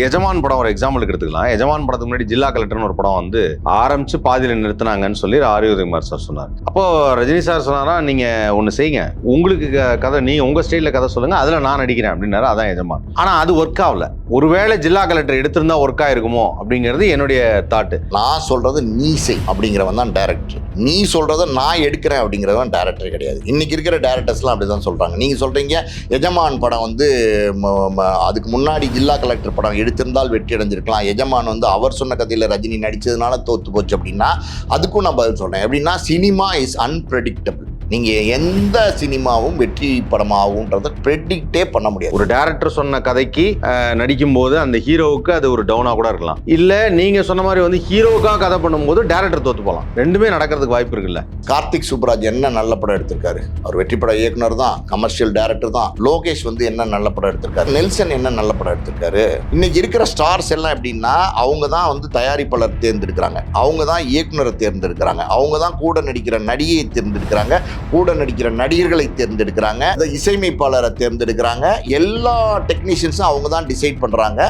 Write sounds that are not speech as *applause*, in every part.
எஜமான் படம் ஒரு எக்ஸாம்பிளுக்கு எடுத்துக்கலாம். எஜமான் படத்துக்கு முன்னாடி ஜில்லா கலெக்டர்னு ஒரு படம் வந்து ஆரம்பிச்சு பாதியில் நிறுத்தினாங்கன்னு சொல்லி ஆரியகுமார் சார் சொன்னார். அப்போ ரஜினி சார் சொன்னாரா நீங்க ஒன்று செய்யுங்க. உங்களுக்கு க- கதை நீ உங்க ஸ்டைல கதை சொல்லுங்க அதுல நான் நடிக்கிறேன் அப்படின்னாரு அதான் எஜமான். ஆனா அது ஒர்க் ஆகல. ஒருவேளை ஜில்லா கலெக்டர் எடுத்திருந்தா ஒர்க் ஆயிருக்குமோ அப்படிங்கிறது என்னுடைய தாட்டு நான் சொல்றது நீ செய் அப்படிங்கிறவன் தான் டேரக்டர் நீ சொல்றத நான் எடுக்கிறேன் அப்படிங்கிறவன் டேரக்டர் கிடையாது. இன்னைக்கு இருக்கிற டேரக்டர்ஸ்லாம் அப்படி தான் சொல்றாங்க. நீங்க சொல்றீங்க எஜமான் படம் வந்து அதுக்கு முன்னாடி ஜில்லா கலெக்டர் படம் எடுத்திருந்தால் வெற்றி அடைஞ்சிருக்கலாம். எஜமான் வந்து அவர் சொன்ன கதையில் ரஜினி நடித்ததுனால தோத்து போச்சு அப்படின்னா அதுக்கும் நான் பதில் சொல்கிறேன் எப்படின்னா சினிமா இஸ் அன்பிரடிக்டபிள் நீங்க எந்த சினிமாவும் வெற்றி படமாகுன்றத ப்ரெடிக்டே பண்ண முடியாது. ஒரு டேரக்டர் சொன்ன கதைக்கு அஹ், நடிக்கும்போது அந்த ஹீரோவுக்கு அது ஒரு டவுனா கூட இருக்கலாம். இல்ல நீங்க சொன்ன மாதிரி வந்து ஹீரோவுக்காக கதை பண்ணும்போது டேரக்டர் தோத்து போகலாம் ரெண்டுமே நடக்கிறதுக்கு வாய்ப்பு இருக்குல்ல. கார்த்திக் சுப்ராஜ் என்ன நல்ல படம் எடுத்திருக்காரு? அவர் வெற்றி பட இயக்குனர் தான் கமர்ஷியல் டைரக்டர் தான். லோகேஷ் வந்து என்ன நல்ல படம் எடுத்திருக்காரு? நெல்சன் என்ன நல்ல படம் எடுத்திருக்காரு? இன்னைக்கு இருக்கிற ஸ்டார்ஸ் எல்லாம் எப்படின்னா அவங்க தான் வந்து தயாரிப்பாளர் தேர்ந்தெடுக்கிறாங்க. அவங்க தான் இயக்குனரை தேர்ந்தெடுக்கிறாங்க. அவங்க தான் கூட நடிக்கிற நடிகையை தேர்ந்தெடுக்கிறாங்க. கூட நடிக்கிற நடிகர்களை தேர்ந்தெடுக்கிறாங்க. இந்த இசையமைப்பாளரை தேர்ந்தெடுக்கிறாங்க. எல்லா டெக்னீஷியன்ஸும் அவங்க தான் டிசைட் பண்ணுறாங்க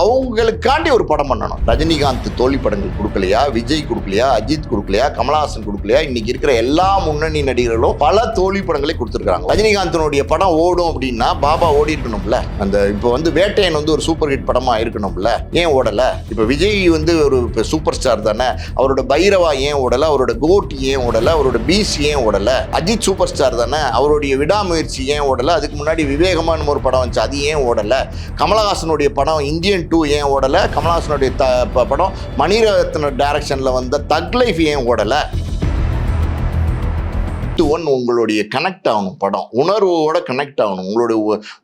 அவங்களுக்காண்டி ஒரு படம் பண்ணணும். ரஜினிகாந்த் தோல்வி படங்கள் கொடுக்கலையா? விஜய் கொடுக்கலையா? அஜித் கொடுக்கலையா? கமலஹாசன் கொடுக்கலையா? இன்னைக்கு இருக்கிற எல்லா முன்னணி நடிகர்களும் பல தோல்வி படங்களை கொடுத்துருக்காங்க ரஜினிகாந்தனுடைய படம் ஓடும் அப்படின்னா பாபா ஓடி இருக்கணும்ல. அந்த இப்போ வந்து வேட்டையன் வந்து ஒரு சூப்பர் ஹிட் படமாக இருக்கணும்ல. ஏன் ஓடலை? இப்போ விஜய் வந்து ஒரு சூப்பர் ஸ்டார் தானே. அவரோட பைரவா ஏன் ஓடலை? அவரோட கோட் ஏன் ஓடலை? அவரோட பீஸ் ஏன் ஓடலை? அஜித் சூப்பர் ஸ்டார் தானே? அவருடைய விடாமுயற்சி ஏன் ஓடலை? அதுக்கு முன்னாடி விவேகமான ஒரு படம் வந்துச்சு அது ஏன் ஓடலை? கமலஹாசனுடைய படம் இந்தியன் டூ ஏன் ஓடலை? கமலஹாசனுடைய த படம் மணிரத்ன டைரக்ஷனில் வந்த தக் லைஃப் ஏன் ஓடலை? டு ஒன் உங்களுடைய கனெக்ட் ஆகணும் படம். உணர்வோட கனெக்ட் ஆகணும். உங்களுடைய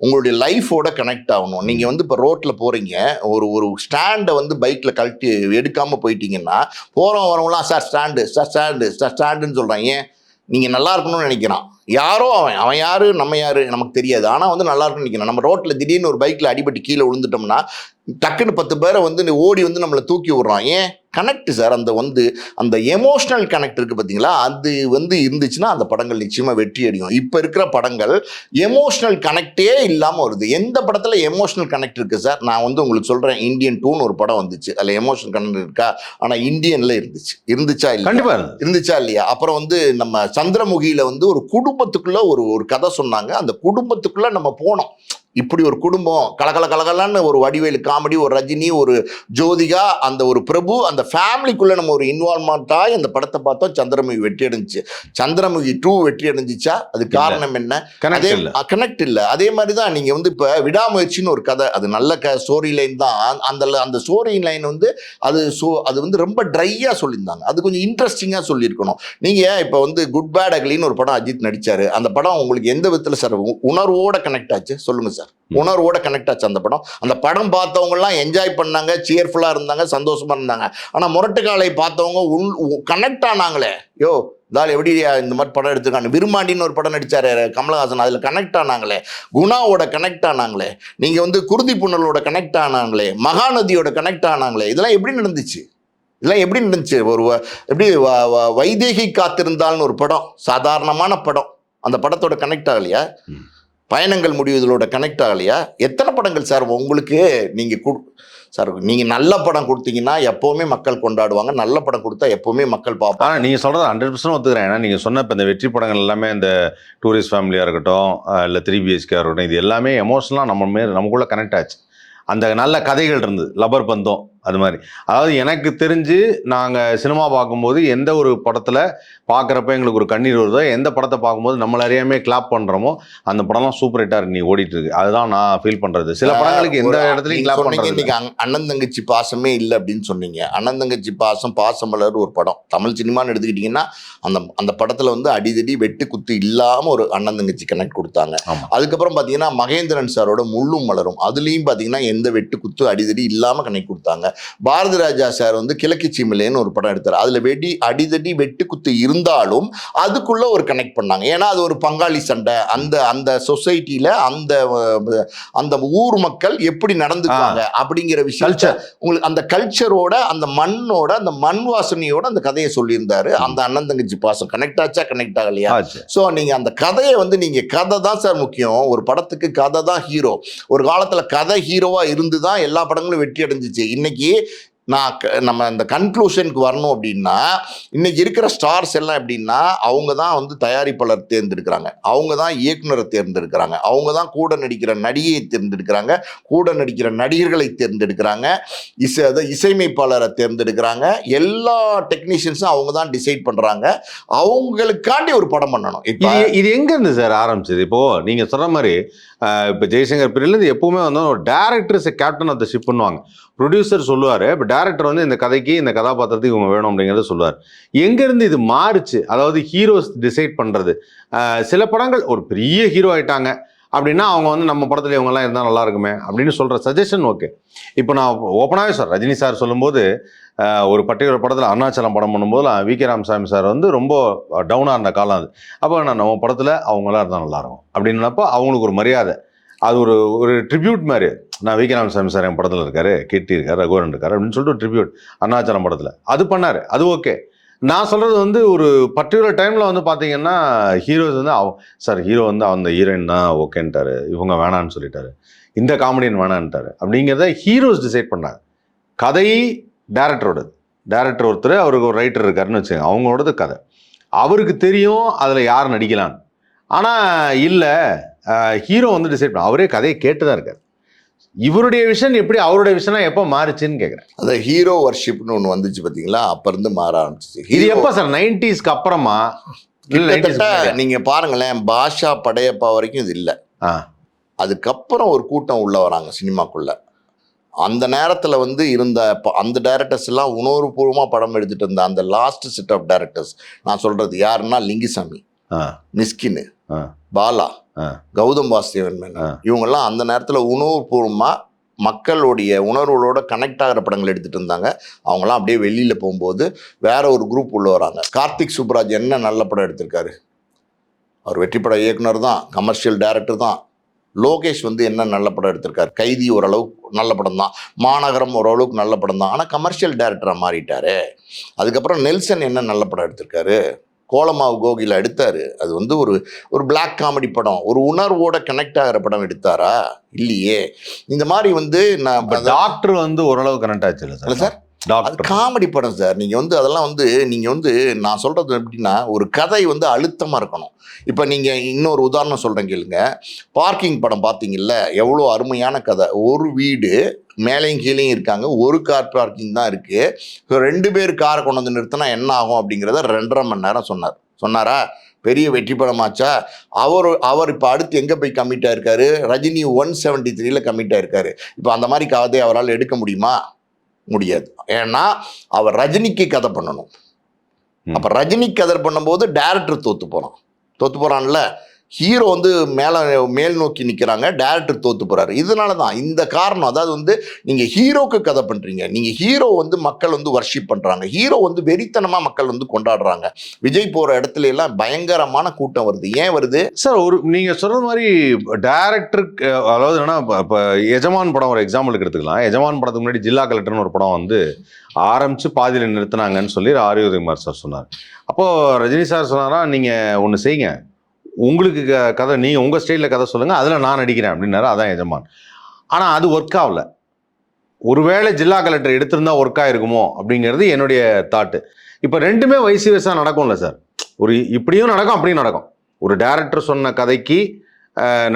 உங்களுடைய லைஃபோட கனெக்ட் ஆகணும். நீங்கள் வந்து இப்போ ரோட்டில் போகிறீங்க ஒரு ஒரு ஸ்டாண்டை வந்து பைக்கில் கழட்டி எடுக்காமல் போயிட்டீங்கன்னா போகிறோம் வரவங்களாம் sir stand sir stand sir ஸ்டாண்டுன்னு சொல்கிறாங்க ஏன்? நீங்கள் நல்லா இருக்கணும்னு நினைக்கிறான். யாரோ அவன் அவன் யாரு நம்ம யாரு நமக்கு தெரியாது. ஆனால் வந்து நல்லா இருக்குன்னு நினைக்கிறான். நம்ம ரோட்டில் திடீர்னு ஒரு பைக்கில் அடிபட்டு கீழே விழுந்துட்டோம்னா டக்குன்னு பத்து பேரை வந்து ஓடி வந்து நம்மளை தூக்கி விடுறான். ஏன்? கனெக்ட் சார் அந்த வந்து அந்த எமோஷனல் கனெக்ட் இருக்குது பார்த்தீங்களா அது வந்து இருந்துச்சுன்னா அந்த படங்கள் நிச்சயமாக வெற்றி அடையும். இப்போ இருக்கிற படங்கள் எமோஷனல் கனெக்டே இல்லாமல் வருது. எந்த படத்தில் எமோஷனல் கனெக்ட் இருக்குது சார் நான் வந்து உங்களுக்கு சொல்கிறேன் இந்தியன் டூன்னு ஒரு படம் வந்துச்சு. அதில் எமோஷனல் கனெக்ட் இருக்கா? ஆனால் இந்தியன்ல இருந்துச்சு. இருந்துச்சா இல்லை கண்டிப்பா. இருந்தது. இருந்துச்சா இல்லையா? அப்புறம் வந்து நம்ம சந்திரமுகியில வந்து ஒரு குடும்பத்துக்குள்ள ஒரு ஒரு கதை சொன்னாங்க. அந்த குடும்பத்துக்குள்ள நம்ம போனோம். இப்படி ஒரு குடும்பம் கலகல கலகலன்னு ஒரு வடிவேலு காமெடி ஒரு ரஜினி ஒரு ஜோதிகா அந்த ஒரு பிரபு அந்த ஃபேமிலிக்குள்ள நம்ம ஒரு இன்வால்மெண்ட் ஆகி அந்த படத்தை பார்த்தோம் சந்திரமுகி வெற்றி அடைஞ்சிச்சு. சந்திரமுகி டூ வெற்றி அடைஞ்சிச்சா? அது காரணம் என்ன? அதே. கனெக்ட் இல்ல. அதே மாதிரி தான் நீங்க வந்து இப்ப விடாமுயற்சின்னு ஒரு கதை. அது நல்ல க ஸ்டோரி லைன் தான். அந்த- அந்த ஸ்டோரி லைன் வந்து அது சோ அது வந்து ரொம்ப ட்ரையா சொல்லியிருந்தாங்க. அது கொஞ்சம் இன்ட்ரெஸ்டிங்கா சொல்லியிருக்கணும். நீங்க இப்ப வந்து குட் பேட் அக்லின்னு ஒரு படம் அஜித் நடிச்சாரு? அந்த படம் உங்களுக்கு எந்த விதத்துல சார் உணர்வோட கனெக்ட் ஆச்சு? சொல்லுங்க சார். உணர்வோட கனெக்ட் ஆச்சு அந்த படம். அந்த படம் பார்த்தவங்க எல்லாம் என்ஜாய் பண்ணாங்க சியர்ஃபுல்லா இருந்தாங்க சந்தோஷமா இருந்தாங்க. ஆனா முரட்டுக்காலை பார்த்தவங்க உள் கனெக்ட் ஆனாங்களே. யோ தால் எப்படி இந்த மாதிரி படம் எடுத்திருக்காங்க. விருமாண்டின்னு ஒரு படம் நடிச்சாரு கமலஹாசன். அதில் கனெக்ட் ஆனாங்களே. குணாவோட கனெக்ட் ஆனாங்களே. நீங்கள் வந்து குருதி புனலோட கனெக்ட் ஆனாங்களே. மகாநதியோட கனெக்ட் ஆனாங்களே. இதெல்லாம் எப்படி நடந்துச்சு? இதெல்லாம் எப்படி நடந்துச்சு? ஒரு எப்படி வ- வ- வைதேகி காத்திருந்தால்னு ஒரு படம். சாதாரணமான படம். அந்த படத்தோட கனெக்ட் ஆகலையா? பயணங்கள் முடிவதோட கனெக்ட் ஆகலையா? எத்தனை படங்கள் சார் உங்களுக்கு நீங்கள் கு சார் நீங்கள் நல்ல படம் கொடுத்தீங்கன்னா எப்போவுமே மக்கள் கொண்டாடுவாங்க. நல்ல படம் கொடுத்தா எப்போவுமே மக்கள் பார்ப்பாங்க. ஆனால் நீங்கள் சொல்கிறது ஹண்ட்ரட் பர்சன்ட் ஒத்துக்கிறேன். ஏன்னா நீங்கள் சொன்ன இப்போ இந்த வெற்றி படங்கள் எல்லாமே இந்த டூரிஸ்ட் ஃபேமிலியாக இருக்கட்டும் இல்லை த்ரீ பிஹெச்கே இருக்கட்டும் இது எல்லாமே எமோஷனலாக நம்ம மேல் நமக்குள்ளே கனெக்ட் ஆச்சு. அந்த நல்ல கதைகள் இருந்தது. லப்பர் பந்தம். அது மாதிரி. அதாவது எனக்கு தெரிஞ்சு நாங்கள் சினிமா பார்க்கும்போது எந்த ஒரு படத்தில் பார்க்குறப்ப எங்களுக்கு ஒரு கண்ணீர் வருதோ எந்த படத்தை பார்க்கும்போது நம்மள அறியாமே கிளாப் பண்ணுறோமோ அந்த படம்லாம் சூப்பர் ஹிட்டாக நீ ஓடிட்டு இருக்கு அதுதான் நான் ஃபீல் பண்ணுறது சில படங்களுக்கு எந்த இடத்துலையும் கிளாப் பண்ணுறது இன்னைக்கு அண்ண- அண்ணன் தங்கச்சி பாசமே இல்லை அப்படின்னு சொன்னீங்க. அண்ணன் தங்கச்சி பாசம் பாசமலர் ஒரு படம். தமிழ் சினிமான்னு எடுத்துக்கிட்டிங்கன்னா அந்த அந்த படத்தில் வந்து அடிதடி வெட்டு குத்து இல்லாமல் ஒரு அண்ணன் தங்கச்சி கனெக்ட் கொடுத்தாங்க. அதுக்கப்புறம் பார்த்தீங்கன்னா மகேந்திரன் சாரோட முள்ளும் மலரும். அதுலேயும் பார்த்தீங்கன்னா எந்த வெட்டு குத்து அடிதடி இல்லாமல் கனெக்ட் கொடுத்தாங்க. பாரதி ராஜா சார் வந்து கிழக்கு சீமிலேன்னு ஒரு படம் எடுத்தார். அதுல வெடி அடிதடி வெட்டு குத்து இருந்தாலும் அதுக்குள்ள ஒரு கனெக்ட் பண்ணாங்க. ஏன்னா அது ஒரு பங்காளி சண்டை. அந்த அந்த சொசைட்டில அந்த அந்த ஊர் மக்கள் எப்படி நடந்துக்குவாங்க அப்படிங்கிற விஷயம் உங்களுக்கு அந்த கல்ச்சரோட அந்த மண்ணோட அந்த மண் வாசனையோட அந்த கதையை சொல்லியிருந்தாரு. அந்த அண்ணன் தங்கச்சி பாசம் கனெக்ட் ஆச்சா கனெக்ட் ஆகலையா? ஸோ நீங்கள் அந்த கதையை வந்து நீங்கள் கதை தான் சார் முக்கியம். ஒரு படத்துக்கு கதை தான் ஹீரோ ஒரு காலத்தில் கதை ஹீரோவாக இருந்து தான் எல்லா படங்களும் வெற்றி அடைஞ்சிச்சு. இன்னைக்கு நான் க- நம்ம அந்த கன்க்ளூஷனுக்கு வரணும் அப்படின்னா இன்னைக்கு இருக்கிற ஸ்டார்ஸ் எல்லாம் எப்படின்னா அவங்க தான் வந்து தயாரிப்பாளர் தேர்ந்தெடுக்கிறாங்க. அவங்க தான் இயக்குனரை தேர்ந்தெடுக்கிறாங்க. அவங்க தான் கூட நடிக்கிற நடிகையை தேர்ந்தெடுக்கிறாங்க. கூட நடிக்கிற நடிகர்களை தேர்ந்தெடுக்கிறாங்க. இசை அதை இசையமைப்பாளரை தேர்ந்தெடுக்கிறாங்க. எல்லா டெக்னீஷியன்ஸும் அவங்க தான் டிசைட் பண்ணுறாங்க அவங்களுக்காண்டி ஒரு படம் பண்ணணும். இப்போ இது எங்கேருந்து சார் ஆரம்பிச்சது? இப்போது நீங்கள் சொன்ன மாதிரி இப்போ ஜெய்சங்கர் பீரியட்ல இருந்து எப்பவுமே வந்து ஒரு director is captain of the ship பண்ணுவாங்க ப்ரொடியூசர் சொல்லுவார் இப்போ டேரக்டர் வந்து இந்த கதைக்கு இந்த கதாபாத்திரத்துக்கு இவங்க வேணும் அப்படிங்கிறத சொல்லுவார். எங்கேருந்து இது மாறுச்சு? அதாவது ஹீரோஸ் டிசைட் பண்ணுறது சில படங்கள் ஒரு பெரிய ஹீரோ ஆயிட்டாங்க. அப்படின்னா அவங்க வந்து நம்ம படத்தில் இவங்கெல்லாம் இருந்தால் நல்லா இருக்குமே அப்படின்னு சொல்கிற சஜஷன் ஓகே இப்போ நான் ஓப்பனாகவே சார் ரஜினி சார் சொல்லும்போது ஒரு பர்டிகுலர் படத்தில் அருணாச்சலம் படம் பண்ணும்போது வி கே ராமசாமி சார் வந்து ரொம்ப டவுனாக இருந்த காலம் அது. அப்போ நான் நம்ம படத்தில் அவங்களாம் இருந்தால் நல்லாயிருக்கும் அப்படின்னப்போ அவங்களுக்கு ஒரு மரியாதை. அது ஒரு ஒரு ட்ரிபியூட் மாதிரி. நான் வி கே ராமசாமி சார் என் படத்தில் இருக்கார் கெட்டி இருக்கார் ரகுவரன் இருக்கார் அப்படின்னு சொல்லிட்டு ஒரு ட்ரிபியூட் அருணாச்சலம் படத்தில். அது பண்ணார். அது ஓகே நான் சொல்கிறது வந்து ஒரு பர்டிகுலர் டைமில் வந்து பார்த்தீங்கன்னா ஹீரோஸ் வந்து அவ சார் ஹீரோ வந்து அந்த ஹீரோயின் தான் ஓகேன்ட்டாரு. இவங்க வேணான்னு சொல்லிட்டாரு. இந்த காமெடியன் வேணான்ட்டாரு. அப்படிங்கிறத ஹீரோஸ் டிசைட் பண்ணாங்க. கதை டேரக்டரோடது டேரக்டர் ஒருத்தர் அவருக்கு ஒரு ரைட்டர் இருக்காருன்னு வச்சுக்கோங்க. அவங்களோடது கதை. அவருக்கு தெரியும் அதில் யார் நடிக்கலான்னு ஆனால் இல்லை ஹீரோ வந்து டிசைட் பண்ண அவரே கதையை கேட்டு தான் இருக்கார். இவருடைய விஷன் எப்படி அவருடைய விஷனா எப்போ மாறுச்சுன்னு கேட்குறேன் அந்த ஹீரோ வர்ஷிப்னு ஒன்று வந்துச்சு பார்த்தீங்களா அப்ப இருந்து மாற ஆரம்பிச்சிச்சு. இது எப்போ சார்? நைன்டிஸ்க்கு அப்புறமா? இல்லை கிட்டத்தட்ட நீங்க பாருங்களேன் பாஷா படையப்பா வரைக்கும் இது இல்லை. ஆ. அதுக்கப்புறம் ஒரு கூட்டம் உள்ள வராங்க சினிமாக்குள்ள. அந்த நேரத்துல வந்து இருந்த ப- அந்த டைரக்டர்ஸ் எல்லாம் உணர்வுபூர்வமா படம் எடுத்துட்டு இருந்த அந்த லாஸ்ட் செட் ஆஃப் டைரக்டர்ஸ் நான் சொல்றது யாருன்னா லிங்குசாமி ஆ. மிஸ்கின் ஆ. பாலா. கௌதம் வாசுதேவன் மேனன். இவங்கெல்லாம் அந்த நேரத்துல உணர்வுபூர்வமா மக்களுடைய உணர்வுகளோட கனெக்ட் ஆகிற படங்கள் எடுத்துட்டு இருந்தாங்க. அவங்களாம் அப்படியே வெளியில போகும்போது வேற ஒரு குரூப் உள்ள வராங்க. கார்த்திக் சுப்ராஜ் என்ன நல்ல படம் எடுத்திருக்காரு? அவர் வெற்றி பட இயக்குனர் தான் கமர்ஷியல் டைரக்டர் தான். லோகேஷ் வந்து என்ன நல்ல படம் எடுத்திருக்காரு? கைதி ஓரளவுக்கு நல்ல படம் தான். மாநகரம் ஓரளவுக்கு நல்ல படம் தான். ஆனால் கமர்ஷியல் டைரக்டராக மாறிட்டாரு. அதுக்கப்புறம் நெல்சன் என்ன நல்ல படம் எடுத்திருக்காரு? கோலமாவு கோகில எடுத்தாரு. அது வந்து ஒரு ஒரு பிளாக் காமெடி படம். ஒரு உணர்வோட கனெக்ட் ஆகிற படம் எடுத்தாரா? இல்லையே. இந்த மாதிரி வந்து நான் டாக்டர் வந்து ஓரளவு கனெக்ட் ஆச்சு இல்லை சார். அது காமெடி படம் சார் நீங்கள் வந்து அதெல்லாம் வந்து நீங்கள் வந்து நான் சொல்கிறது எப்படின்னா ஒரு கதை வந்து அழுத்தமாக இருக்கணும். இப்போ நீங்கள் இன்னொரு உதாரணம் சொல்கிறேன் கேளுங்க. பார்க்கிங் படம் பார்த்தீங்கல்ல எவ்வளோ அருமையான கதை. ஒரு வீடு மேலேயும் கீழேயும் இருக்காங்க. ஒரு கார் பார்க்கிங் தான் இருக்குது ஸோ ரெண்டு பேர் காரை கொண்டு வந்து நிறுத்தினா என்ன ஆகும் அப்படிங்கிறத ரெண்டரை மணி நேரம் சொன்னார். சொன்னாரா? பெரிய வெற்றி படமாச்சா? அவர் அவர் இப்போ அடுத்து எங்கே போய் கமிட் ஆயிருக்காரு? ரஜினி ஒன் செவன்ட்டி த்ரீல கமிட் ஆயிருக்காரு. இப்போ அந்த மாதிரி கதையை அவரால் எடுக்க முடியுமா? முடியாது. ஏன்னா அவர் ரஜினிக்கு கதை பண்ணணும். அப்ப ரஜினி கதை பண்ணும்போது டேரக்டர் தோத்து போறான். தோத்து போறான்ல? ஹீரோ வந்து மேலே மேல் நோக்கி நிற்கிறாங்க டேரக்டர் தோத்து போகிறாரு இதனால தான் இந்த காரணம் அதாவது வந்து நீங்கள் ஹீரோக்கு கதை பண்ணுறீங்க நீங்கள் ஹீரோ வந்து மக்கள் வந்து வர்ஷிப் பண்ணுறாங்க ஹீரோ வந்து வெறித்தனமாக மக்கள் வந்து கொண்டாடுறாங்க. விஜய் போகிற இடத்துல எல்லாம் பயங்கரமான கூட்டம் வருது. ஏன் வருது? சார் ஒரு நீங்கள் சொல்கிற மாதிரி டேரக்டருக்கு அதாவது என்னன்னா இப்போ இப்போ எஜமான் படம் ஒரு எக்ஸாம்பிளுக்கு எடுத்துக்கலாம். எஜமான் படத்துக்கு முன்னாடி ஜில்லா கலெக்டர்னு ஒரு படம் வந்து ஆரம்பித்து பாதியில் நிறுத்தினாங்கன்னு சொல்லி ஆரிய சார் சொன்னார். அப்போது ரஜினி சார் சொன்னாரா நீங்கள் ஒன்று செய்யுங்க உங்களுக்கு க- கதை நீங்கள் உங்கள் ஸ்டைலில் கதை சொல்லுங்கள் அதில் நான் நடிக்கிறேன் அப்படின்னாரு அதான் எஜமான். ஆனால் அது ஒர்க் ஆகல. ஒருவேளை ஜில்லா கலெக்டர் எடுத்திருந்தா ஒர்க் ஆகிருக்குமோ அப்படிங்கிறது என்னுடைய தாட்டு இப்போ ரெண்டுமே வயசு வயசாக நடக்கும்ல சார் ஒரு இப்படியும் நடக்கும் அப்படியும் நடக்கும். ஒரு டேரக்டர் சொன்ன கதைக்கு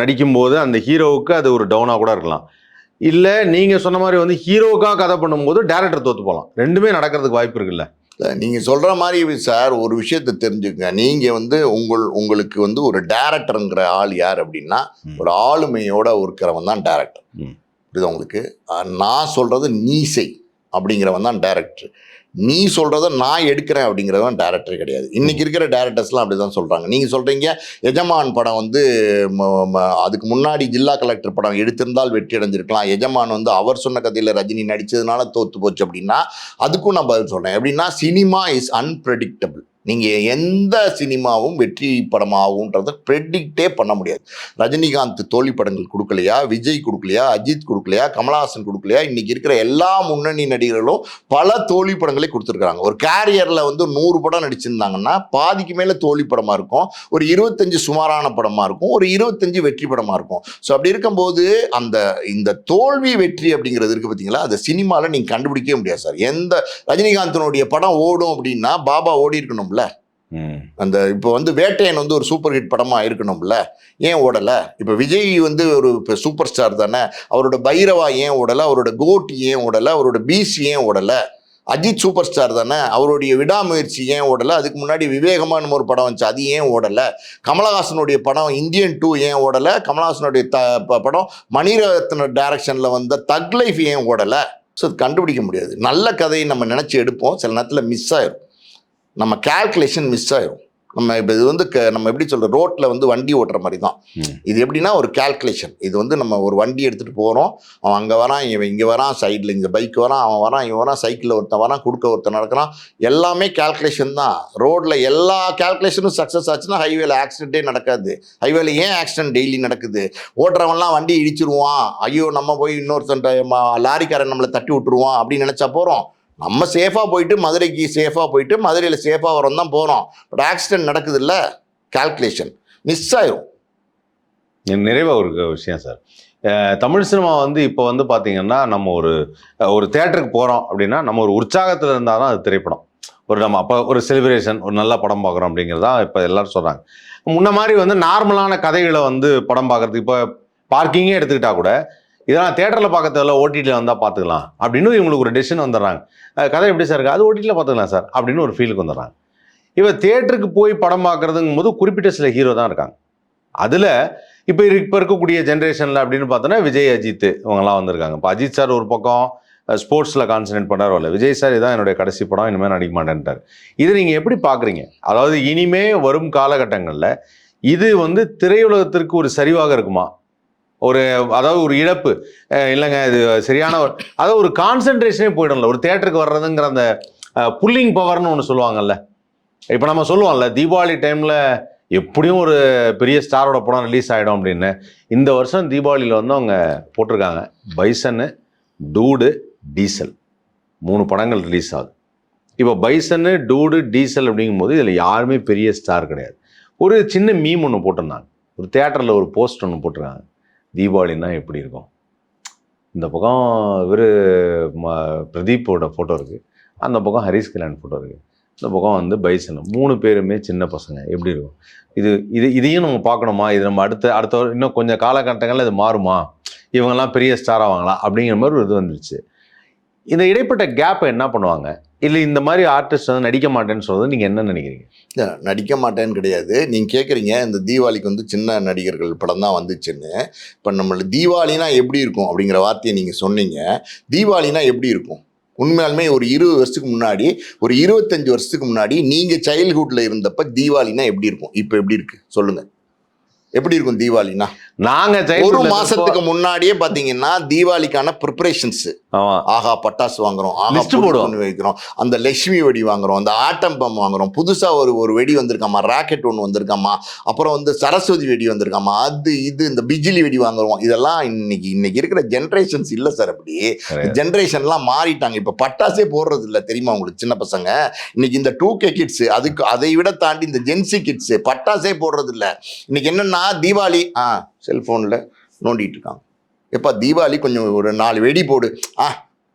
நடிக்கும்போது அந்த ஹீரோவுக்கு அது ஒரு டவுனாக கூட இருக்கலாம். இல்லை நீங்கள் சொன்ன மாதிரி வந்து ஹீரோவுக்காக கதை பண்ணும்போது டேரக்டர் தோற்று போகலாம் ரெண்டுமே நடக்கிறதுக்கு வாய்ப்பு இருக்குல்ல. நீங்க சொல்ற மாதிரி சார் ஒரு விஷயத்தை தெரிஞ்சுக்கங்க நீங்க வந்து உங்கள் உங்களுக்கு வந்து ஒரு டேரக்டருங்கிற ஆள் யார் அப்படின்னா. ஒரு ஆளுமையோட இருக்கிறவன் தான் டேரக்டர். புரியுதா உங்களுக்கு நான் சொல்றது நீசை அப்படிங்கிறவன் தான் டேரக்டர் நீ சொல்கிறத நான் எடுக்கிறேன் அப்படிங்கிறவன் டேரக்டர் கிடையாது. இன்றைக்கி இருக்கிற டேரக்டர்ஸ்லாம் அப்படி தான் சொல்கிறாங்க நீங்கள் சொல்கிறீங்க எஜமான் படம் வந்து ம- ம- அதுக்கு முன்னாடி ஜில்லா கலெக்டர் படம் எடுத்திருந்தால் வெற்றி அடைஞ்சிருக்கலாம். எஜமான் வந்து அவர் சொன்ன கதையில் ரஜினி நடித்ததுனால தோற்று போச்சு அப்படின்னா அதுக்கும் நான் பதில் சொல்கிறேன் எப்படின்னா சினிமா இஸ் அன்பிரடிக்டபிள் நீங்கள் எந்த சினிமாவும் வெற்றி படமாகுன்றத ப்ரெடிக்டே பண்ண முடியாது. ரஜினிகாந்த் தோல்வி படங்கள் கொடுக்கலையா? விஜய் கொடுக்கலையா? அஜித் கொடுக்கலையா? கமலஹாசன் கொடுக்கலையா? இன்றைக்கி இருக்கிற எல்லா முன்னணி நடிகர்களும் பல தோல்வி படங்களை கொடுத்துருக்காங்க ஒரு கேரியரில் வந்து நூறு படம் நடிச்சிருந்தாங்கன்னா பாதிக்கு மேலே தோல்வி படமாக இருக்கும். ஒரு இருபத்தஞ்சு சுமாரான படமாக இருக்கும். ஒரு இருபத்தஞ்சு வெற்றி படமாக இருக்கும். ஸோ அப்படி இருக்கும்போது அந்த இந்த தோல்வி வெற்றி அப்படிங்கிறது இருக்குது பார்த்தீங்களா அது சினிமாவில் நீங்கள் கண்டுபிடிக்கவே முடியாது சார். எந்த ரஜினிகாந்தனுடைய படம் ஓடும் அப்படின்னா பாபா ஓடி இருக்கணும்ல ம். அந்த இப்போ வந்து வேட்டையன் வந்து ஒரு சூப்பர் ஹிட் படமாக இருக்கணும்ல? ஏன் ஓடலை? இப்போ விஜய் வந்து ஒரு சூப்பர் ஸ்டார் தானே? அவரோட பைரவா ஏன் ஓடலை? அவரோட கோட் ஏன் ஓடலை? அவரோட பிசி ஏன் ஓடலை? அஜித் சூப்பர் ஸ்டார் தானே? அவருடைய விடாமுயற்சி ஏன் ஓடலை? அதுக்கு முன்னாடி விவேகமான ஒரு படம் வந்துச்சு. அது ஏன் ஓடலை? கமலஹாசனுடைய படம் இந்தியன் டூ ஏன் ஓடலை? கமலஹாசனுடைய த படம் மணிரத்ன டைரக்ஷனில் வந்த தக் லைஃப் ஏன் ஓடலை? ஸோ அது கண்டுபிடிக்க முடியாது. நல்ல கதையை நம்ம நினச்சி எடுப்போம். சில நேரத்தில் மிஸ் ஆயிரும். நம்ம கால்குலேஷன் மிஸ் ஆயிரும். நம்ம இப்போ இது வந்து க- நம்ம எப்படி சொல்ற ரோட்டில் வந்து வண்டி ஓட்டுற மாதிரி தான். இது எப்படின்னா ஒரு கால்குலேஷன் இது வந்து நம்ம ஒரு வண்டி எடுத்துகிட்டு போகிறோம் அவன் அங்கே வரான் இவன் இங்கே வரான் சைடில் இங்கே பைக் வரான் அவன் வரான் இவன் வரான் சைக்கிளில் ஒருத்தன் வரான் குறுக்க ஒருத்தன் நடக்கிறான். எல்லாமே கால்குலேஷன் தான். ரோட்டில் எல்லா கால்குலேஷனும் சக்ஸஸ் ஆச்சுன்னா ஹைவேல ஆக்சிடென்ட்டே நடக்காது. ஹைவேல ஏன் ஆக்சிடென்ட் டெய்லி நடக்குது? ஓட்டுறவன்லாம் வண்டி இடிச்சிருவான். ஐயோ நம்ம போய் இன்னொருத்தன் லாரிக்காரன் நம்மளை தட்டி விட்டுருவான் அப்படின்னு நினச்சா போகிறோம் நம்ம சேஃபாக போயிட்டு மதுரைக்கு சேஃபாக போயிட்டு மதுரையில் சேஃபாக வரோம் தான் போகிறோம் பட் ஆக்சிடென்ட் நடக்குது இல்லை கால்குலேஷன் மிஸ் ஆயிரும் நிறைவாக ஒரு விஷயம் சார் தமிழ் சினிமா வந்து இப்போ வந்து பார்த்தீங்கன்னா நம்ம ஒரு ஒரு தேட்டருக்கு போகிறோம் அப்படின்னா நம்ம ஒரு உற்சாகத்தில் இருந்தால் தான் அது திரைப்படம். ஒரு நம்ம அப்போ ஒரு செலிப்ரேஷன் ஒரு நல்ல படம் பார்க்குறோம் அப்படிங்கிறதா இப்போ எல்லாரும் சொல்கிறாங்க முன்ன மாதிரி வந்து நார்மலான கதைகளை வந்து படம் பார்க்குறதுக்கு இப்போ பார்க்கிங்கே எடுத்துக்கிட்டால் கூட இதெல்லாம் தேட்டரில் பார்க்கறதில்ல ஓடிடியில் வந்தால் பார்த்துக்கலாம். அப்படின்னு இவங்களுக்கு ஒரு டெசிஷன் வந்துடுறாங்க. கதை எப்படி சார் இருக்குது அது ஓடிடியில் பார்த்துக்கலாம் சார் அப்படின்னு ஒரு ஃபீலுக்கு வந்துடுறாங்க. இவன் தேட்டருக்கு போய் படம் பார்க்குறதுங்கும் போது குறிப்பிட்ட சில ஹீரோ தான் இருக்காங்க. அதில் இப்போ இப்போ இருக்கக்கூடிய ஜென்ரேஷனில் அப்படின்னு பார்த்தோன்னா விஜய் அஜித் இவங்கெல்லாம் வந்திருக்காங்க. இப்போ அஜித் சார் ஒரு பக்கம் ஸ்போர்ட்ஸில் கான்சன்ட்ரேட் பண்ணாரோ இல்லை விஜய் சார் இதான் என்னுடைய கடைசி படம் இனிமேல் நடிக்க மாட்டேன்ட்டார். இது நீங்கள் எப்படி பார்க்குறீங்க? அதாவது இனிமே வரும் காலகட்டங்களில் இது வந்து திரையுலகத்திற்கு ஒரு சரிவாக இருக்குமா? ஒரு அதாவது ஒரு இழப்பு. இல்லைங்க இது சரியான ஒரு- அதாவது ஒரு கான்சென்ட்ரேஷனே போயிடும்ல. ஒரு தேட்டருக்கு வர்றதுங்கிற அந்த புல்லிங் பவர்னு ஒன்று சொல்லுவாங்கல்ல. இப்போ நம்ம சொல்லுவோம்ல தீபாவளி டைமில் எப்படியும் ஒரு பெரிய ஸ்டாரோட படம் ரிலீஸ் ஆகிடும் அப்படின்னு. இந்த வருஷம் தீபாவளியில் வந்து அவங்க போட்டிருக்காங்க. பைசனு டூடு டீசல். மூணு படங்கள் ரிலீஸ் ஆகுது. இப்போ பைசனு டூடு டீசல் அப்படிங்கும்போது இதில் யாருமே பெரிய ஸ்டார் கிடையாது. ஒரு சின்ன மீம் ஒன்று போட்டிருந்தாங்க. ஒரு தேட்டரில் ஒரு போஸ்ட் ஒன்று போட்டிருக்காங்க. தீபாவளின்னா எப்படி இருக்கும்? இந்த பக்கம் இவர் பிரதீப்போட ஃபோட்டோ இருக்குது அந்த பக்கம் ஹரிஷ் கல்யாண் ஃபோட்டோ இருக்குது இந்த பக்கம் வந்து பைசன். மூணு பேருமே சின்ன பசங்க. எப்படி இருக்கும்? இது இது இதையும் நம்ம பார்க்கணுமா? இது நம்ம அடுத்த அடுத்த இன்னும் கொஞ்சம் காலகட்டங்களில் இது மாறுமா? இவங்கெல்லாம் பெரிய ஸ்டார் ஆவாங்களா? அப்படிங்கிற மாதிரி ஒரு இது வந்துருச்சு. இந்த இடைப்பட்ட கேப்பை என்ன பண்ணுவாங்க? இல்லை இந்த மாதிரி ஆர்டிஸ்ட் வந்து நடிக்க மாட்டேன்னு சொல்றது நீங்கள் என்ன நினைக்கிறீங்க? நடிக்க மாட்டேன்னு கிடையாது. நீங்கள் கேட்குறீங்க இந்த தீபாவளிக்கு வந்து சின்ன நடிகர்கள் படம் தான் வந்துச்சுன்னு. இப்போ நம்மள தீபாவளினா எப்படி இருக்கும் அப்படிங்கிற வார்த்தையை நீங்கள் சொன்னீங்க. தீபாவளினா எப்படி இருக்கும்? உண்மையாலுமே ஒரு இருபது வருஷத்துக்கு முன்னாடி ஒரு இருபத்தஞ்சு வருஷத்துக்கு முன்னாடி நீங்கள் சைல்ட்ஹுட்டில் இருந்தப்ப தீபாவளினா எப்படி இருக்கும்? இப்போ எப்படி இருக்குது சொல்லுங்கள் எப்படி இருக்கும் தீபாவளினா? நாங்கள் ஒரு மாசத்துக்கு முன்னாடியே பார்த்தீங்கன்னா தீபாவளிக்கான ப்ரிப்பரேஷன்ஸ் ஆகா பட்டாசு வாங்குறோம் ஆகா போடுவோம். பொண்ணு வைக்கிறோம். அந்த லட்சுமி வெடி வாங்குறோம் அந்த ஆட்டம் பம் வாங்குறோம். புதுசா ஒரு ஒரு வெடி வந்திருக்காமா ராக்கெட் ஒன்று வந்திருக்காமா அப்புறம் வந்து சரஸ்வதி வெடி வந்திருக்காமா அது இது இந்த பிஜிலி வெடி வாங்குறோம். இதெல்லாம் இன்னைக்கு இன்னைக்கு இருக்கிற ஜென்ரேஷன்ஸ் இல்லை சார் அப்படி. ஜென்ரேஷன்லாம் மாறிட்டாங்க. இப்போ பட்டாசே போடுறது இல்லை தெரியுமா உங்களுக்கு சின்ன பசங்க? இன்னைக்கு இந்த டூ கே கிட்ஸ் அதுக்கு அதை விட தாண்டி இந்த ஜென்சி கிட்ஸ் பட்டாசே போடுறது இல்லை. இன்னைக்கு என்னன்னா தீபாவளி ஆ. செல்ஃபோனில் நோண்டிகிட்டு இருக்காங்க எப்போ தீபாவளி கொஞ்சம் ஒரு நாலு வெடி போடு. ஆ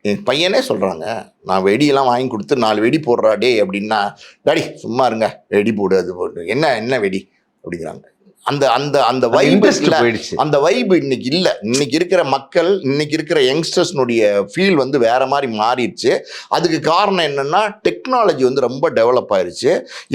என் பையனே சொல்கிறாங்க நான் வெடியெல்லாம் வாங்கி கொடுத்து நாலு வெடி போடுறா டே அப்படின்னா டாடி சும்மா இருங்க வெடி போடு அது போடு. என்ன என்ன வெடி? அப்படிங்கிறாங்க. அந்த அந்த அந்த வைப் போயிடுச்சு. அந்த வைப் இன்னைக்கு இல்ல. இன்னைக்கு இருக்கிற மக்கள் இன்னைக்கு இருக்கிற யங்ஸ்டர்ஸ்னுடைய ஃபீல் வந்து வேற மாதிரி மாறிடுச்சு. அதுக்கு காரணம் என்னன்னா டெக்னாலஜி வந்து ரொம்ப டெவலப் ஆயிருச்சு.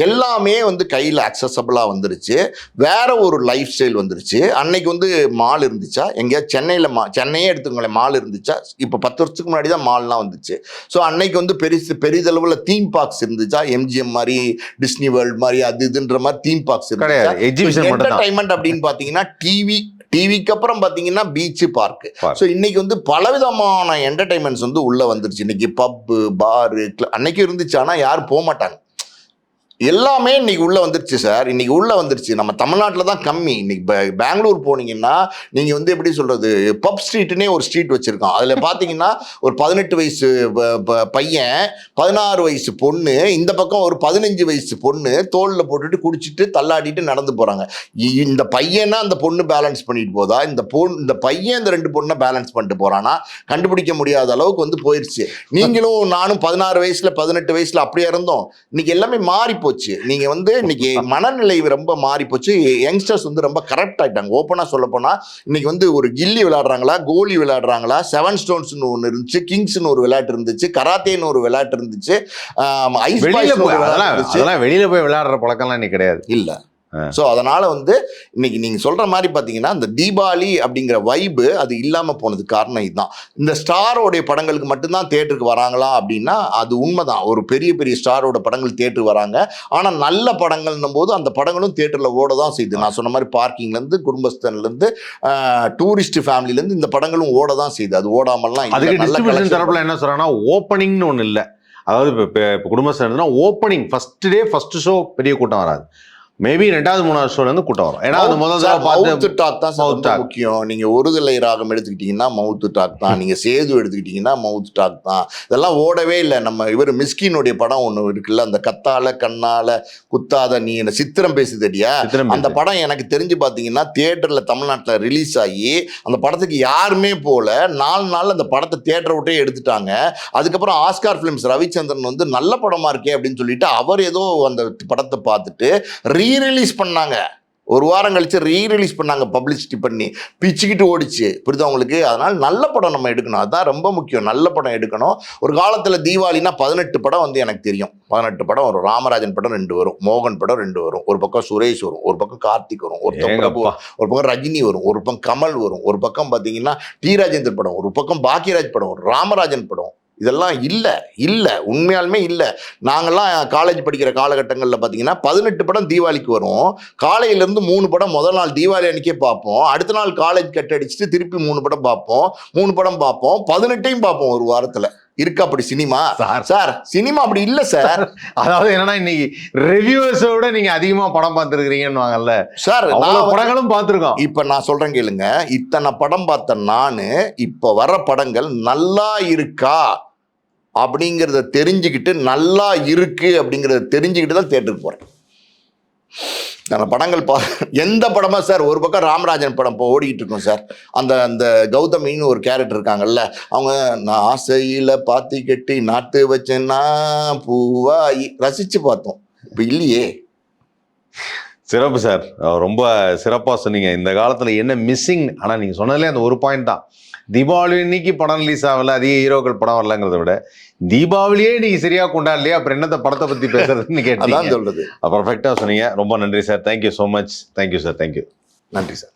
எல்லாமே வந்து கையில் அக்சசபிளாக வந்துருச்சு. வேற ஒரு லைஃப் ஸ்டைல் வந்துருச்சு. அன்னைக்கு வந்து மால் இருந்துச்சா? எங்கேயாவது சென்னையில் மா சென்னையே எடுத்துக்கோங்களேன் மால் இருந்துச்சா? இப்போ பத்து வருஷத்துக்கு முன்னாடி தான் மால்லாம் வந்துச்சு. ஸோ அன்னைக்கு வந்து பெருசு பெரிதளவில் தீம் பார்க்ஸ் இருந்துச்சா? எம்ஜிஎம் மாதிரி டிஸ்னி வேர்ல்ட் மாதிரி அது இதுன்ற மாதிரி தீம் பார்க்ஸ் தான் என்டர்டைன்மெண்ட் அப்படின்னு பார்த்தீங்கன்னா டிவி டிவிக்கு அப்புறம் பார்த்தீங்கன்னா பீச் பார்க். ஸோ இன்னைக்கு வந்து பலவிதமான என்டர்டைன்மெண்ட்ஸ் வந்து உள்ள வந்துருச்சு. இன்னைக்கு பப்பு பாரு அன்னைக்கு இருந்துச்சு. ஆனால் யாரும் போக மாட்டாங்க. எல்லாமே இன்னைக்கு உள்ள வந்துருச்சு சார். இன்னைக்கு உள்ள வந்துருச்சு. நம்ம தமிழ்நாட்டில் தான் கம்மி. இன்னைக்கு பெங்களூர் போனீங்கன்னா நீங்க வந்து எப்படி சொல்றது பப் ஸ்ட்ரீட்னே ஒரு ஸ்ட்ரீட் வச்சிருக்கோம் அதுல பாத்தீங்கன்னா ஒரு பதினெட்டு வயசு ப- ப- பையன் பதினாறு வயசு பொண்ணு இந்த பக்கம் ஒரு பதினஞ்சு வயசு பொண்ணு தோல்ல போட்டுட்டு குடிச்சிட்டு தள்ளாடிட்டு நடந்து போறாங்க. இந்த பையனா அந்த பொண்ணு பேலன்ஸ் பண்ணிட்டு போதா? இந்த பொண்ணு இந்த பையன் இந்த ரெண்டு பொண்ணை பேலன்ஸ் பண்ணிட்டு போறானா? கண்டுபிடிக்க முடியாத அளவுக்கு வந்து போயிருச்சு. நீங்களும் நானும் பதினாறு வயசுல பதினெட்டு வயசுல அப்படியே இருந்தோம். இன்னைக்கு எல்லாமே மாறி போச்சு நீங்க வந்து இன்னைக்கு *laughs* மனநிலை ரொம்ப மாறி போச்சு யங்ஸ்டர்ஸ் வந்து ரொம்ப கரெக்ட் ஆயிட்டாங்க. ஓப்பனா சொல்ல போனா இன்னைக்கு வந்து ஒரு கில்லி விளையாடுறாங்களா கோலி விளையாடுறாங்களா செவன் ஸ்டோன்ஸ்னு ஒன்று இருந்துச்சு கிங்ஸ்னு ஒரு விளையாட்டு இருந்துச்சு கராத்தேன்னு ஒரு விளையாட்டு இருந்துச்சு ஐஸ் வெளியில போய் அதெல்லாம் வெளியில போய் விளையாடுற பழக்கம்லாம் இன்னைக்கு கிடையாது. இல்ல. ஸோ அதனால வந்து இன்னைக்கு நீங்க சொல்ற மாதிரி பாத்தீங்கன்னா இந்த தீபாவளி அப்படிங்கிற வைபு அது இல்லாம போனதுக்கு காரணம் இதுதான். இந்த ஸ்டாரோடைய படங்களுக்கு மட்டும்தான் தேட்டருக்கு வராங்களா அப்படின்னா அது உண்மைதான். ஒரு பெரிய பெரிய ஸ்டாரோட படங்கள் தேட்டருக்கு வராங்க. ஆனா நல்ல படங்கள்னும் போது அந்த படங்களும் தேட்டர்ல ஓட தான் செய்யுது நான் சொன்ன மாதிரி பார்க்கிங்ல இருந்து குடும்பஸ்தன்ல இருந்து டூரிஸ்ட் ஃபேமிலில இருந்து இந்த படங்களும் ஓட தான் செய்யுது அது ஓடாமல்லாம். அதுக்கு டிஸ்ட்ரிபியூஷன் தரப்புல என்ன சொல்றாங்கன்னா ஓப்பனிங்னு ஒன்று இல்லை. அதாவது இப்போ இப்போ Kudumbasthan opening first day first show பெரிய கூட்டம் வராது. மேபி ரெண்டாவது மூணாவது ஷோல இருந்து கூட்டம் வரும். ஏன்னா அது முதல் சார், தடவை mouth பார்த்து talk தான். முக்கியம். நீங்க ஒருதலை ராகம் எடுத்துக்கிட்டீங்கன்னா மவுத் டாக் தான். *laughs* நீங்க சேது எடுத்துக்கிட்டீங்கன்னா மவுத் டாக் தான். இதெல்லாம் ஓடவே இல்லை. நம்ம இவர் மிஸ்கினுடைய படம் ஒன்று இருக்குல்ல அந்த கத்தால கண்ணால குத்தாத நீ என்ன சித்திரம் பேசுதடியா சித்திரம் அந்த பேசு. படம் எனக்கு தெரிஞ்சு பார்த்தீங்கன்னா தியேட்டர்ல தமிழ்நாட்டில் ரிலீஸ் ஆகி அந்த படத்துக்கு யாருமே போல நாலு நாள் அந்த படத்தை தியேட்டரை விட்டே எடுத்துட்டாங்க. அதுக்கப்புறம் ஆஸ்கார் ஃபிலிம்ஸ் ரவிச்சந்திரன் வந்து நல்ல படமா இருக்கே அப்படின்னு சொல்லிட்டு அவர் ஏதோ அந்த படத்தை பார்த்துட்டு ரீ ரிலீஸ் பண்ணாங்க. ஒரு வாரம் கழிச்சு ரீ ரிலீஸ் பண்ணாங்க பப்ளிசிட்டி பண்ணி. பிச்சுக்கிட்டு ஓடிச்சு. புரியுதா உங்களுக்கு? அதனால நல்ல படம் நம்ம எடுக்கணும். அதுதான் ரொம்ப முக்கியம். நல்ல படம் எடுக்கணும். ஒரு காலத்தில் தீபாவளினா பதினெட்டு படம் வந்து எனக்கு தெரியும். பதினெட்டு படம் வரும். ராமராஜன் படம் ரெண்டு வரும். மோகன் படம் ரெண்டு வரும். ஒரு பக்கம் சுரேஷ் வரும். ஒரு பக்கம் கார்த்திக் வரும். ஒரு பக்கம் ஒரு பக்கம் ரஜினி வரும். ஒரு பக்கம் கமல் வரும். ஒரு பக்கம் பார்த்தீங்கன்னா டி ராஜேந்தர் படம் ஒரு பக்கம் பாக்கியராஜ் படம் ராமராஜன் படம் இதெல்லாம் இல்லை இல்லை உண்மையாலுமே இல்லை. நாங்கள்லாம் காலேஜ் படிக்கிற காலகட்டங்களில் பார்த்தீங்கன்னா பதினெட்டு படம் தீபாவளிக்கு வரும். காலையிலேருந்து மூணு படம் முதல் நாள் தீபாவளி அன்னைக்கே பார்ப்போம். அடுத்த நாள் காலேஜ் கட் அடிச்சுட்டு திருப்பி மூணு படம் பார்ப்போம். மூணு படம் பார்ப்போம். பதினெட்டையும் பார்ப்போம் ஒரு வாரத்தில். இருக்கு அப்படி சினிமா? சார். சார் சினிமா அப்படி இல்லை சார். அதாவது என்னன்னா இன்னைக்கு ரிவ்யூஸோட நீங்க அதிகமா படம் பார்த்துருக்கீங்கன்னு வாங்கல்ல சார் வந்து- படங்களும் பார்த்துருக்கோம். இப்ப நான் சொல்றேன் கேளுங்க. இத்தனை படம் பார்த்த நானு இப்ப வர படங்கள் நல்லா இருக்கா? அப்படிங்கிறத தெரிஞ்சுக்கிட்டு நல்லா இருக்கு அப்படிங்கிறத தெரிஞ்சுக்கிட்டு தான் தேட்டருக்கு போகிறேன் நான் படங்கள் பா எந்த படமா சார் ஒரு பக்கம் ராமராஜன் படம் இப்போ ஓடிக்கிட்டு இருக்கோம் சார். அந்த அந்த கௌதமின்னு ஒரு கேரக்டர் இருக்காங்கல்ல அவங்க நான் ஆசையில் பாத்தி கட்டி நாட்டு வச்சேன்னா பூவா ரசிச்சு பார்த்தோம். இப்போ இல்லையே. சிறப்பு சார். ரொம்ப சிறப்பாக சொன்னீங்க. இந்த காலத்தில் என்ன மிஸ்ஸிங் ஆனால் நீங்கள் சொன்னதுலேயே அந்த ஒரு பாயிண்ட் தான். தீபாவளி இன்னைக்கு படம் ரிலீஸ் ஆகல. அதிக ஹீரோக்கள் படம் வரலங்கிறத விட தீபாவளியே நீங்க சரியா கொண்டாடலையா? அப்புறம் என்னத்த படத்தை பத்தி பேசுறதுன்னு கேட்டீங்க. சொல்றது. பர்ஃபெக்டாக சொன்னீங்க. ரொம்ப நன்றி sir thank you so much thank you sir thank you நன்றி சார்